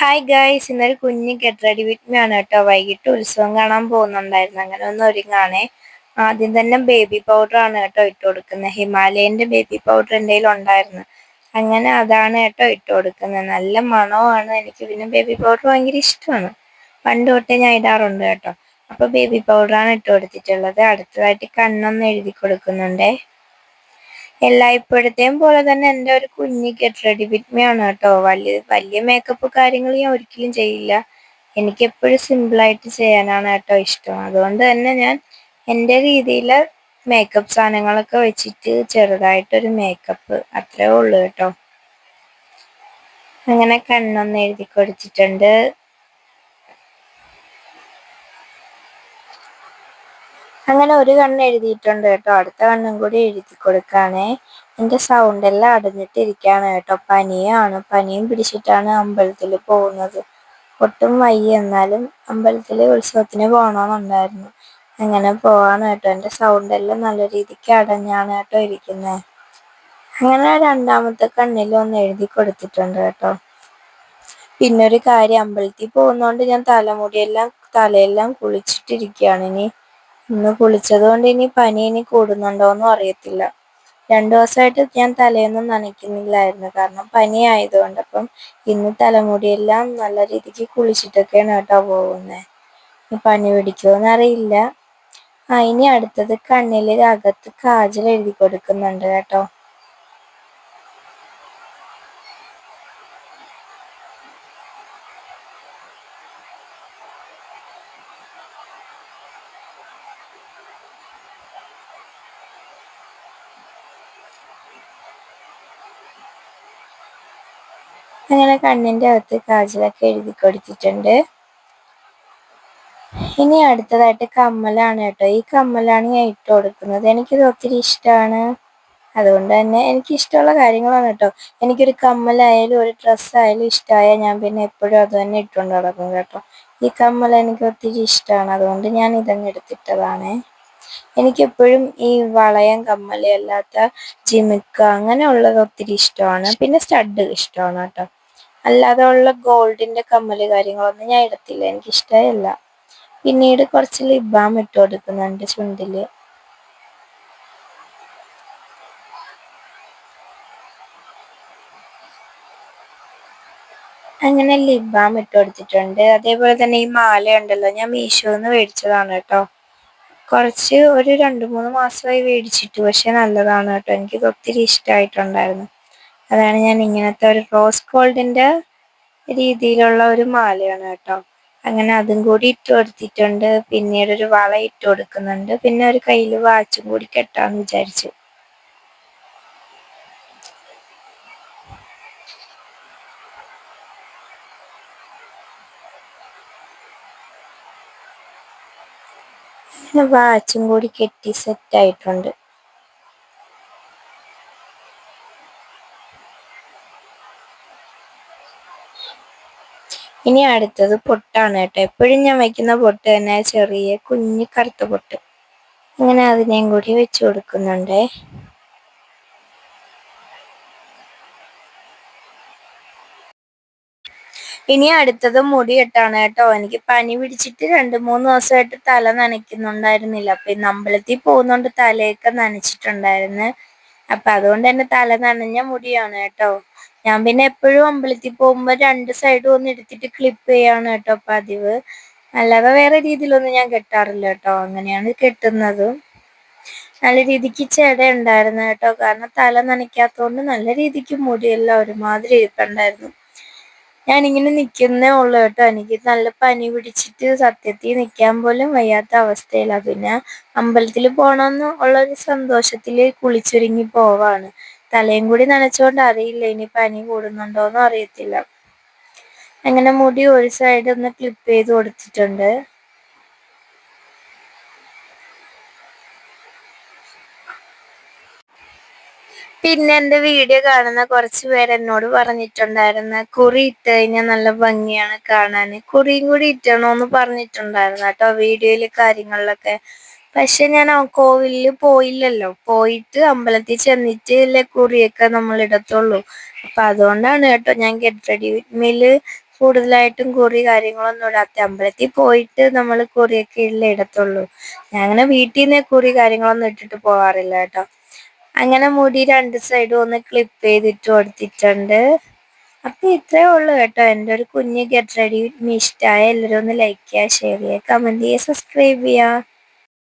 Hi guys ഇന്നൊരു കുഞ്ഞ് get ready with me ആണ് കേട്ടോ. വൈകിട്ട് ഉത്സവം കാണാൻ പോകുന്നുണ്ടായിരുന്നു. അങ്ങനെ ഒന്ന് ഒരുങ്ങാണേ. ആദ്യം തന്നെ ബേബി പൗഡർ ആണ് കേട്ടോ ഇട്ട് കൊടുക്കുന്നത്. ഹിമാലയന്റെ ബേബി പൗഡർ എന്റെ ഉണ്ടായിരുന്നു. അങ്ങനെ അതാണ് കേട്ടോ ഇട്ട് കൊടുക്കുന്നത്. നല്ല മണമാണ്. എനിക്ക് പിന്നെ ബേബി പൗഡർ ഭയങ്കര ഇഷ്ടമാണ്. പണ്ട് തൊട്ടേ ഞാൻ ഇടാറുണ്ട് കേട്ടോ. അപ്പോൾ ബേബി പൗഡറാണ് ഇട്ട് കൊടുത്തിട്ടുള്ളത്. അടുത്തതായിട്ട് കണ്ണൊന്ന് എഴുതി കൊടുക്കുന്നുണ്ടേ. എല്ലായ്പ്പോഴത്തെയും പോലെ തന്നെ എന്റെ ഒരു കുഞ്ഞ് ഗെറ്റ് റെഡി വിത്ത് മീ ആണ് കേട്ടോ. വലിയ വലിയ മേക്കപ്പ് കാര്യങ്ങൾ ഞാൻ ഒരിക്കലും ചെയ്യില്ല. എനിക്ക് എപ്പോഴും സിമ്പിളായിട്ട് ചെയ്യാനാണ് കേട്ടോ ഇഷ്ടം. അതുകൊണ്ട് തന്നെ ഞാൻ എന്റെ രീതിയിൽ മേക്കപ്പ് സാധനങ്ങളൊക്കെ വെച്ചിട്ട് ചെറുതായിട്ടൊരു മേക്കപ്പ് അത്രേ ഉള്ളൂ കേട്ടോ. അങ്ങനെ കണ്ണൊന്ന് എഴുതി കൊടുത്തിട്ടുണ്ട്. അങ്ങനെ ഒരു കണ്ണ് എഴുതിയിട്ടുണ്ട് കേട്ടോ. അടുത്ത കണ്ണും കൂടി എഴുതി കൊടുക്കാണേ. എന്റെ സൗണ്ട് എല്ലാം അടഞ്ഞിട്ടിരിക്കുകയാണ് കേട്ടോ. പനിയാണ്. പനിയും പിടിച്ചിട്ടാണ് അമ്പലത്തിൽ പോകുന്നത്. ഒട്ടും വയ്യ. എന്നാലും അമ്പലത്തിൽ ഉത്സവത്തിന് പോകണമെന്നുണ്ടായിരുന്നു അങ്ങനെ പോവാണ് കേട്ടോ. എന്റെ സൗണ്ട് എല്ലാം നല്ല രീതിക്ക് അടഞ്ഞാണ് കേട്ടോ ഇരിക്കുന്നത് അങ്ങനെ രണ്ടാമത്തെ കണ്ണിൽ ഒന്ന് എഴുതി കൊടുത്തിട്ടുണ്ട് കേട്ടോ. പിന്നെ ഒരു കാര്യം. അമ്പലത്തിൽ പോകുന്നോണ്ട് ഞാൻ തലമുടിയെല്ലാം തലയെല്ലാം കുളിച്ചിട്ടിരിക്കുകയാണ്. ഇനി ഇന്ന് കുളിച്ചത് കൊണ്ട് ഇനി പനി ഇനി കൂടുന്നുണ്ടോന്നും അറിയത്തില്ല. രണ്ടു ദിവസമായിട്ട് ഞാൻ തലയൊന്നും നനയ്ക്കുന്നില്ലായിരുന്നു. കാരണം പനി ആയതുകൊണ്ട് അപ്പം ഇന്ന് തലമുടിയെല്ലാം നല്ല രീതിക്ക് കുളിച്ചിട്ടൊക്കെയാണ് കേട്ടോ പോകുന്നത് പനി പിടിക്കുമോന്ന് അറിയില്ല. ആ ഇനി അടുത്തത് കണ്ണിൽ അകത്ത് കാജൽ എഴുതി കൊടുക്കുന്നുണ്ട് കേട്ടോ. അങ്ങനെ കണ്ണിന്റെ അകത്ത് കാജലൊക്കെ എഴുതി കൊടുത്തിട്ടുണ്ട്. ഇനി അടുത്തതായിട്ട് കമ്മലാണ് കേട്ടോ. ഈ കമ്മലാണ് ഞാൻ ഇട്ട് കൊടുക്കുന്നത്. എനിക്കിത് ഒത്തിരി ഇഷ്ടമാണ്. അതുകൊണ്ട് തന്നെ എനിക്ക് ഇഷ്ടമുള്ള കാര്യങ്ങളാണ് കേട്ടോ. എനിക്കൊരു കമ്മലായാലും ഒരു ഡ്രസ്സായാലും ഇഷ്ടമായാൽ ഞാൻ പിന്നെ എപ്പോഴും അത് തന്നെ ഇട്ടുകൊണ്ട് നടക്കും കേട്ടോ. ഈ കമ്മൽ എനിക്ക് ഒത്തിരി ഇഷ്ടമാണ്. അതുകൊണ്ട് ഞാൻ ഇതങ്ങ് എടുത്തിട്ടതാണ്. എനിക്കെപ്പോഴും ഈ വളയം കമ്മൽ അല്ലാത്ത ജിമിക്ക അങ്ങനെയുള്ളത് ഒത്തിരി ഇഷ്ടമാണ്. പിന്നെ സ്റ്റഡ് ഇഷ്ടമാണ് കേട്ടോ. അല്ലാതെ ഉള്ള ഗോൾഡിന്റെ കമ്മൽ കാര്യങ്ങളൊന്നും ഞാൻ എടുത്തില്ല എനിക്ക് ഇഷ്ടമല്ല പിന്നീട് കുറച്ച് ലിബാം ഇട്ട് കൊടുക്കുന്നുണ്ട് ചുണ്ടിൽ. അങ്ങനെ ലിബാം ഇട്ട് കൊടുത്തിട്ടുണ്ട്. അതേപോലെ തന്നെ ഈ മാല ഉണ്ടല്ലോ ഞാൻ മീഷോന്ന് മേടിച്ചതാണ് കേട്ടോ. കുറച്ച് ഒരു രണ്ട് മൂന്ന് മാസമായി മേടിച്ചിട്ട് പക്ഷെ നല്ലതാണ് കേട്ടോ. എനിക്ക് ഒത്തിരി ഇഷ്ടമായിട്ടുണ്ടായിരുന്നു അതാണ് ഞാൻ ഇങ്ങനത്തെ ഒരു റോസ് ഗോൾഡിന്റെ രീതിയിലുള്ള ഒരു മാലയാണ് കേട്ടോ. അങ്ങനെ അതും കൂടി ഇട്ട് കൊടുത്തിട്ടുണ്ട്. പിന്നീട് ഒരു വള ഇട്ട് കൊടുക്കുന്നുണ്ട്. പിന്നെ ഒരു കയ്യിൽ വാച്ചും കൂടി കെട്ടാന്ന് വിചാരിച്ചു. വാച്ചും കൂടി കെട്ടി സെറ്റ് ആയിട്ടുണ്ട്. ഇനി അടുത്തത് പൊട്ടാണ് കേട്ടോ. എപ്പോഴും ഞാൻ വയ്ക്കുന്ന പൊട്ട് തന്നെ ചെറിയ കുഞ്ഞു കറുത്ത പൊട്ട്. അങ്ങനെ അതിനെയും കൂടി വെച്ച് കൊടുക്കുന്നുണ്ടേ. ഇനി അടുത്തത് മുടി കെട്ടാണ് കേട്ടോ. എനിക്ക് പനി പിടിച്ചിട്ട് രണ്ട് മൂന്ന് ദിവസമായിട്ട് തല നനയ്ക്കുന്നുണ്ടായിരുന്നില്ല. അപ്പൊ ഇന്ന് അമ്പലത്തിൽ പോകുന്നോണ്ട് തലയൊക്കെ നനച്ചിട്ടുണ്ടായിരുന്നു. അപ്പൊ അതുകൊണ്ട് തന്നെ തല നനഞ്ഞ മുടിയാണ് കേട്ടോ. ഞാൻ പിന്നെ എപ്പോഴും അമ്പലത്തിൽ പോകുമ്പോൾ രണ്ട് സൈഡും ഒന്ന് എടുത്തിട്ട് ക്ലിപ്പ് ചെയ്യാണ് കേട്ടോ പതിവ്. അല്ലാതെ വേറെ രീതിയിലൊന്നും ഞാൻ കെട്ടാറില്ല കേട്ടോ. അങ്ങനെയാണ് കെട്ടുന്നതും. നല്ല രീതിക്ക് ചെട ഉണ്ടായിരുന്നു കേട്ടോ. കാരണം തല നനയ്ക്കാത്തതുകൊണ്ട് നല്ല രീതിക്ക് മുടിയെല്ലാം ഒരുമാതിരി ഇരിപ്പുണ്ടായിരുന്നു. ഞാനിങ്ങനെ നിൽക്കുന്നേ ഉള്ളു കേട്ടോ. എനിക്ക് നല്ല പനി പിടിച്ചിട്ട് സത്യത്തിൽ നിൽക്കാൻ പോലും വയ്യാത്ത അവസ്ഥയിലാണ് പിന്നെ അമ്പലത്തിൽ പോകണമെന്ന് ഉള്ളൊരു സന്തോഷത്തിൽ കുളിച്ചൊരുങ്ങി പോവാണ്. തലയും കൂടി നനച്ചുകൊണ്ട് അറിയില്ല ഇനി പനി കൂടുന്നുണ്ടോന്നും അറിയത്തില്ല. അങ്ങനെ മുടി ഒരു സൈഡ് ഒന്ന് ക്ലിപ്പ് ചെയ്ത് കൊടുത്തിട്ടുണ്ട്. പിന്നെ എന്റെ വീഡിയോ കാണുന്ന കുറച്ച് പേര് എന്നോട് പറഞ്ഞിട്ടുണ്ടായിരുന്നു കുറി ഇട്ട് കഴിഞ്ഞാൽ നല്ല ഭംഗിയാണ് കാണാൻ കുറിയും കൂടി ഇട്ടണോന്ന് പറഞ്ഞിട്ടുണ്ടായിരുന്നു കേട്ടോ വീഡിയോയിൽ കാര്യങ്ങളിലൊക്കെ. പക്ഷെ ഞാൻ ആ കോവിലിൽ പോയില്ലല്ലോ. പോയിട്ട് അമ്പലത്തിൽ ചെന്നിട്ട് അല്ലേ കുറിയൊക്കെ നമ്മൾ ഇടത്തുള്ളൂ. അപ്പൊ അതുകൊണ്ടാണ് കേട്ടോ ഞാൻ ഗെറ്റ് റെഡി മിൽ കൂടുതലായിട്ടും കുറി കാര്യങ്ങളൊന്നും ഇടാത്ത. അമ്പലത്തിൽ പോയിട്ട് നമ്മൾ കുറിയൊക്കെ ഇല്ല ഇടത്തുള്ളൂ. ഞാൻ അങ്ങനെ വീട്ടിൽ നിന്ന് കുറി കാര്യങ്ങളൊന്നും ഇട്ടിട്ട് പോവാറില്ല കേട്ടോ. അങ്ങനെ മുടി രണ്ട് സൈഡും ഒന്ന് ക്ലിപ്പ് ചെയ്തിട്ട് കൊടുത്തിട്ടുണ്ട്. അപ്പൊ ഇത്രേ ഉള്ളൂ കേട്ടോ. എന്റെ ഒരു കുഞ്ഞ് ഗെറ്റ് റെഡി ഇഷ്ടമായ എല്ലാവരും ഒന്ന് ലൈക്ക് ചെയ്യുക ഷെയർ ചെയ്യുക കമന്റ് ചെയ്യുക സബ്സ്ക്രൈബ് ചെയ്യുക.